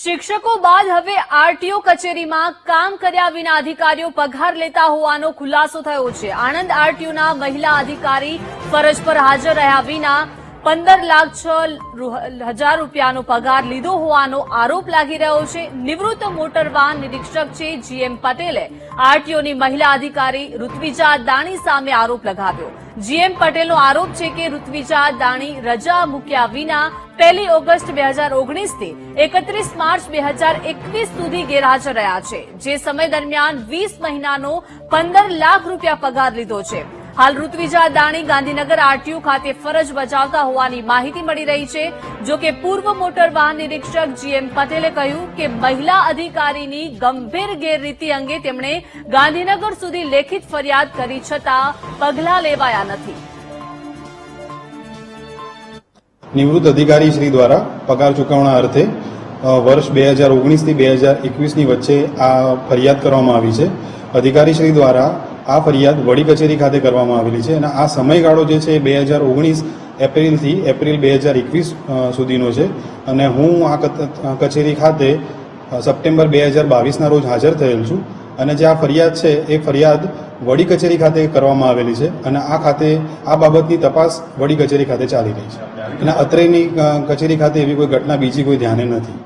શિક્ષકો બાદ હવે આરટીઓ કચેરીમાં કામ કર્યા વિના અધિકારીઓ પગાર લેતા હોવાનો ખુલાસો થયો છે. આણંદ આરટીઓના મહિલા અધિકારી ફરજ પર હાજર રહ્યા વિના પંદર લાખ છ હજાર રૂપિયાનો પગાર લીધો હોવાનો આરોપ લાગી રહ્યો છે. નિવૃત્ત મોટર વાહન નિરીક્ષક છે જીએમ પટેલે આરટીઓની મહિલા અધિકારી ઋત્વિજા દાણી સામે આરોપ લગાવ્યો. જીએમ પટેલનો આરોપ છે કે ઋત્વિજા દાણી રજા મૂક્યા વિના પહેલી ઓગસ્ટ બે હજાર ઓગણીસથી એકત્રીસ માર્ચ બે હજાર એકવીસ સુધી ગેરહાજર રહ્યા છે. જે સમય દરમિયાન વીસ મહિનાનો પંદર લાખ રૂપિયા પગાર લીધો છે. હાલ ઋત્વિજા દાણી ગાંધીનગર આરટીયુ ખાતે ફરજ બજાવતા હોવાની માહિતી મળી રહી છે, જો કે પૂર્વ મોટર વાહન નિરીક્ષક જીએમ પટેલે કહ્યું કે મહિલા અધિકારીની ગંભીર ગેરરીતિ અંગે તેમણે ગાંધીનગર સુધી લેખિત ફરિયાદ કરી છતાં પગલાં લેવાયા નથી. નિવૃત્ત અધિકારી શ્રી દ્વારા પગાર ચૂકવણા અર્થે વર્ષ બે હજાર ઓગણીસથી બે હજાર એકવીસની વચ્ચે આ ફરિયાદ કરવામાં આવી છે. અધિકારી શ્રી દ્વારા આ ફરિયાદ વડી કચેરી ખાતે કરવામાં આવેલી છે અને આ સમયગાળો જે છે બે હજાર ઓગણીસ એપ્રિલથી એપ્રિલ બે હજાર એકવીસ સુધીનો છે. અને હું આ કચેરી ખાતે સપ્ટેમ્બર બે હજાર બાવીસના રોજ હાજર થયેલ છું. અને જે આ ફરિયાદ છે એ ફરિયાદ વડી કચેરી ખાતે કરવામાં આવેલી છે અને આ ખાતે, આ બાબતની તપાસ વડી કચેરી ખાતે ચાલી રહી છે. અને અત્રેની કચેરી ખાતે એવી કોઈ ઘટના બીજી કોઈ ધ્યાને નથી.